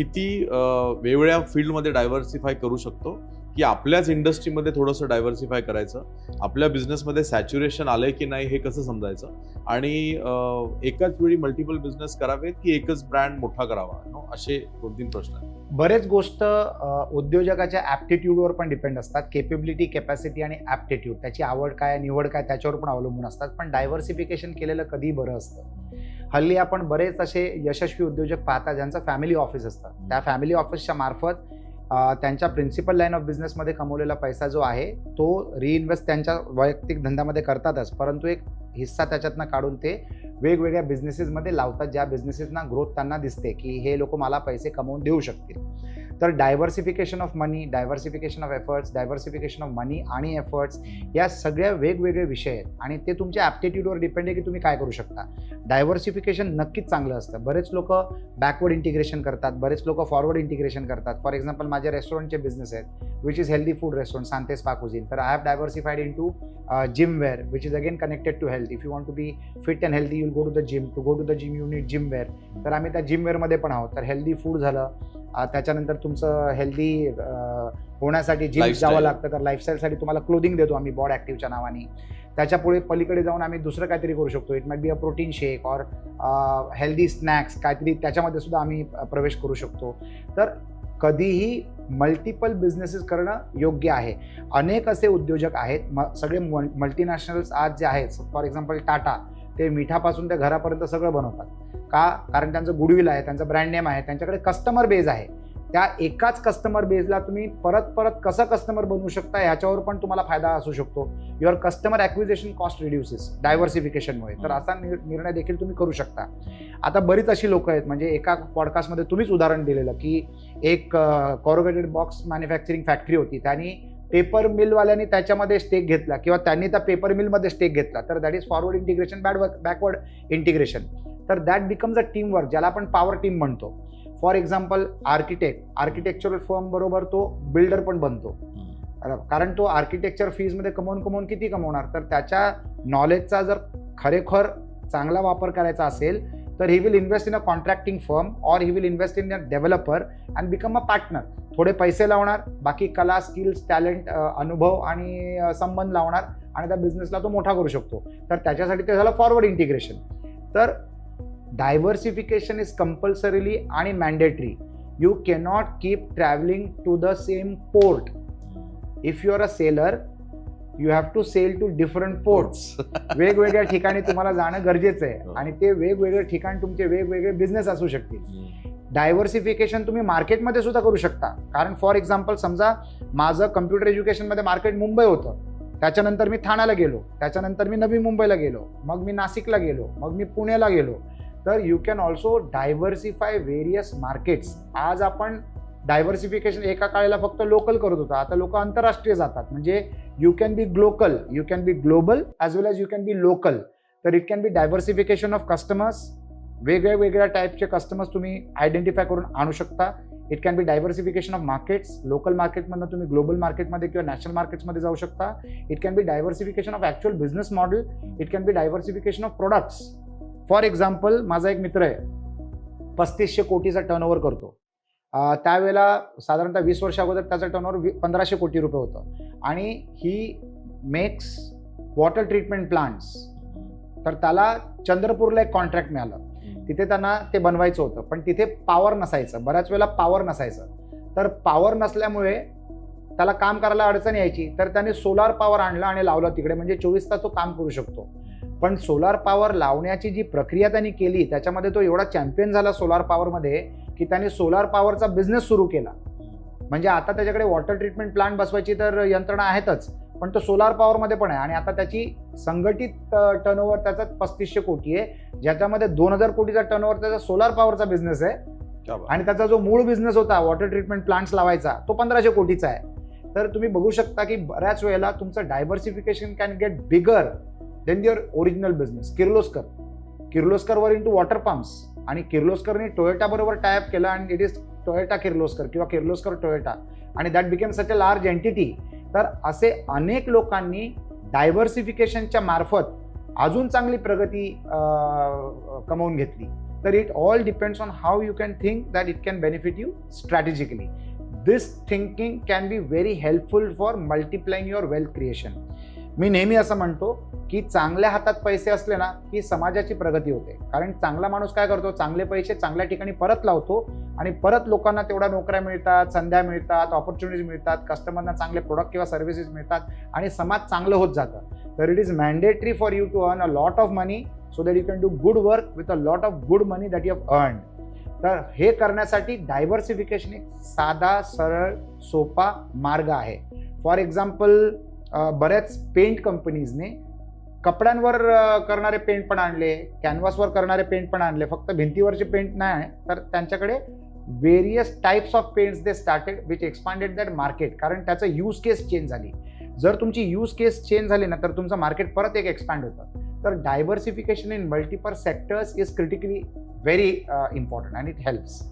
किती वेगवेगळ्या फील्डमध्ये डायव्हर्सिफाय करू शकतो की आपल्याच इंडस्ट्रीमध्ये थोडंसं डायव्हर्सिफाय करायचं आपल्या बिझनेसमध्ये सॅच्युरेशन आलंय की नाही हे कसं समजायचं आणि एकाच वेळी मल्टिपल बिझनेस करावेत की एकच ब्रँड मोठा करावा असे दोन तीन प्रश्न आहेत. बरेच गोष्ट उद्योजकाच्या ॲप्टिट्यूडवर पण डिपेंड असतात. केपेबिलिटी कॅपॅसिटी आणि ॲप्टिट्यूड त्याची आवड काय निवड काय त्याच्यावर पण अवलंबून असतात. पण डायव्हर्सिफिकेशन केलेलं कधी बरं असतं. हल्ली आपण बरेच असे यशस्वी उद्योजक पाहता ज्यांचं फॅमिली ऑफिस असतं. त्या फॅमिली ऑफिसच्या मार्फत त्यांच्या प्रिन्सिपल लाईन ऑफ बिझनेसमध्ये कमवलेला पैसा जो आहे तो रिइन्व्हेस्ट त्यांच्या वैयक्तिक धंद्यामध्ये करतातच. परंतु एक हिस्सा त्याच्यातनं काढून ते वेगवेगळ्या बिझनेसेसमध्ये लावतात ज्या बिझनेसेसना ग्रोथ त्यांना दिसते की हे लोक मला पैसे कमवून देऊ शकतील. तर diversification of money diversification of efforts diversification of money आणि एफर्ट्स या सगळ्या वेगवेगळे विषय आहेत. आणि ते तुमच्या ॲप्टिट्यूडवर डिपेंड आहे की तुम्ही काय करू शकता. डायव्हर्सिफिकेशन नक्कीच चांगलं असतं. बरेच लोक बॅकवर्ड इंटिग्रेशन करतात बरेच लोक फॉरवर्ड इंटिग्रेशन करतात. फॉर एक्झाम्पल माझे रेस्टॉरंटचे बिझनेस आहेत which is healthy food restaurant सांतेस पाकुझिन तर I have diversified into gym wear which is again connected to health if you want to be fit and healthy you'll go to the gym to go to the gym you need gym wear तर आम्ही त्या gym वेअरमध्ये पण आहोत. तर healthy food झालं त्याच्यानंतर तुमचं healthy होण्यासाठी जिम. जावं लागतं. तर लाईफस्टाईलसाठी तुम्हाला क्लोदिंग देतो आम्ही बॉड ॲक्टिव्हच्या नावाने. त्याच्या पुढे पलीकडे जाऊन आम्ही दुसरं काहीतरी करू शकतो. It might be a protein shake or healthy snacks काहीतरी त्याच्यामध्ये सुद्धा आम्ही प्रवेश करू शकतो. तर कधीही मल्टिपल बिझनेसेस करणं योग्य आहे. अनेक असे उद्योजक आहेत. म सगळे मल्टीनॅशनल्स आज जे आहेत. फॉर एक्झाम्पल टाटा ते मिठापासून ते घरापर्यंत सगळं बनवतात. का? कारण त्यांचं गुडविल आहे त्यांचं ब्रँड नेम आहे त्यांच्याकडे कस्टमर बेज आहे. त्या एकाच कस्टमर बेजला तुम्ही परत परत कसं कस्टमर बनवू शकता ह्याच्यावर पण तुम्हाला फायदा असू शकतो. Your customer acquisition cost reduces डायव्हर्सिफिकेशनमुळे तर असा निर्णय देखील तुम्ही करू शकता. आता बरीच अशी लोक आहेत म्हणजे एका पॉडकास्टमध्ये तुम्हीच उदाहरण दिलेलं की एक कॉरोगेटेड बॉक्स मॅन्युफॅक्चरिंग फॅक्टरी होती. त्यांनी पेपर मिलवाल्यांनी त्याच्यामध्ये स्टेक घेतला किंवा त्यांनी त्या पेपर मिलमध्ये स्टेक घेतला. तर that is forward integration bad backward integration तर that becomes a team work ज्याला आपण पॉवर टीम म्हणतो. For example architect architectural firm बरोबर तो बिल्डर पण बनतो. कारण तो आर्किटेक्चर फीजमध्ये कमवून कमवून किती कमवणार? तर त्याच्या नॉलेजचा जर खरेखर चांगला वापर करायचा असेल तर he will invest in a contracting firm or he will invest in a developer and become a partner थोडे पैसे लावणार बाकी कला स्किल्स टॅलेंट अनुभव आणि संबंध लावणार आणि त्या बिझनेसला तो मोठा करू शकतो. तर त्याच्यासाठी ते झालं फॉरवर्ड इंटिग्रेशन तर डायव्हर्सिफिकेशन इज कंपल्सरीली आणि mandatory you cannot keep travelling to the same port if you are a seller you have to sell to different ports वेगवेगळ्या ठिकाणी तुम्हाला जाणं गरजेचं आहे. हो. आणि ते वेगवेगळे ठिकाण तुमचे वेगवेगळे बिझनेस असू शकतील. डायव्हर्सिफिकेशन तुम्ही मार्केटमध्ये सुद्धा करू शकता. कारण फॉर एक्झाम्पल समजा माझं कम्प्युटर एज्युकेशनमध्ये मार्केट मुंबई होतं. त्याच्यानंतर मी ठाण्याला गेलो. त्याच्यानंतर मी नवी मुंबईला गेलो. मग मी नाशिकला गेलो. मग मी पुण्याला गेलो. तर you can also diversify various markets आज आपण डायव्हर्सिफिकेशन एका काळेला फक्त लोकल करत होता. आता लोक आंतरराष्ट्रीय जातात. म्हणजे you can be glocal you can be global as well as you can be local तर it can be diversification of customers वेगळ्या वेगळ्या टाईपचे कस्टमर्स तुम्ही आयडेंटिफाय करून आणू शकता. It can be diversification of markets local मार्केटमधनं तुम्ही ग्लोबल मार्केटमध्ये किंवा नॅशनल मार्केट्समध्ये जाऊ शकता. It can be diversification of actual business model it can be diversification of products for example माझा एक मित्र आहे. पस्तीसशे कोटीचा टर्नओव्हर करतो. त्यावेळेला साधारणतः वीस वर्षा अगोदर त्याचं टर्नओव्हर पंधराशे कोटी रुपये होतं. आणि he makes water treatment plants तर त्याला चंद्रपूरला एक कॉन्ट्रॅक्ट मिळालं. तिथे त्यांना ते बनवायचं होतं. पण तिथे पॉवर नसायचं. बऱ्याच वेळेला पॉवर नसायचं. तर पॉवर नसल्यामुळे त्याला काम करायला अडचण यायची. तर त्याने सोलार पॉवर आणलं आणि लावलं तिकडे. म्हणजे चोवीस तास तो काम करू शकतो. पण सोलार पॉवर लावण्याची जी प्रक्रिया त्यांनी केली त्याच्यामध्ये तो एवढा चॅम्पियन झाला सोलार पॉवरमध्ये की त्याने सोलार पॉवरचा बिझनेस सुरू केला. म्हणजे आता त्याच्याकडे वॉटर ट्रीटमेंट प्लांट बसवायची तर यंत्रणा आहेतच पण तो सोलार पॉवरमध्ये पण आहे. आणि आता त्याची संघटित टर्नओव्हर त्याचा पस्तीसशे कोटी आहे. ज्याच्यामध्ये दोन हजार कोटीचा टर्नओव्हर त्याचा सोलार पॉवरचा बिझनेस आहे. आणि त्याचा जो मूळ बिझनेस होता वॉटर ट्रीटमेंट प्लांट्स लावायचा तो पंधराशे कोटीचा आहे. तर तुम्ही बघू शकता की बऱ्याच वेळेला तुमचं diversification can get bigger then your original business Kirloskar. Kirloskar वर इन टू वॉटर पंप्स आणि किर्लोस्करने टोयोटाबरोबर टायअप केला आणि इट इज टोयोटा किर्लोस्कर किंवा किर्लोस्कर टोयोटा. आणि that became such a large entity तर असे अनेक लोकांनी डायव्हर्सिफिकेशनच्या मार्फत अजून चांगली प्रगती कमवून घेतली. तर it all depends on how you can think that it can benefit you strategically this thinking can be very helpful for multiplying your wealth creation मी नेहमी असं म्हणतो की चांगल्या हातात पैसे असले ना की समाजाची प्रगती होते. कारण चांगला माणूस काय करतो? चांगले पैसे चांगल्या ठिकाणी परत लावतो आणि परत लोकांना तेवढ्या नोकऱ्या मिळतात संध्या मिळतात ऑपॉर्च्युनिटीज मिळतात कस्टमरना चांगले प्रोडक्ट किंवा सर्व्हिसेस मिळतात आणि समाज चांगलं होत जातं. तर it is mandatory for you to earn a lot of money so that you can do good work with a lot of good money that you have earn तर हे करण्यासाठी डायव्हर्सिफिकेशन एक साधा सरळ सोपा मार्ग आहे. फॉर एक्झाम्पल बऱ्याच पेंट कंपनीजने कपड्यांवर करणारे पेंट पण आणले कॅनव्हासवर करणारे पेंट पण आणले फक्त भिंतीवरचे पेंट नाही तर त्यांच्याकडे various types of paints they started which expanded that market कारण त्याचं यूज केस चेंज झाली. जर तुमची यूज केस चेंज झाली ना तर तुमचं मार्केट परत एक एक्सपांड होतं. तर diversification in multiple sectors is critically very important and it helps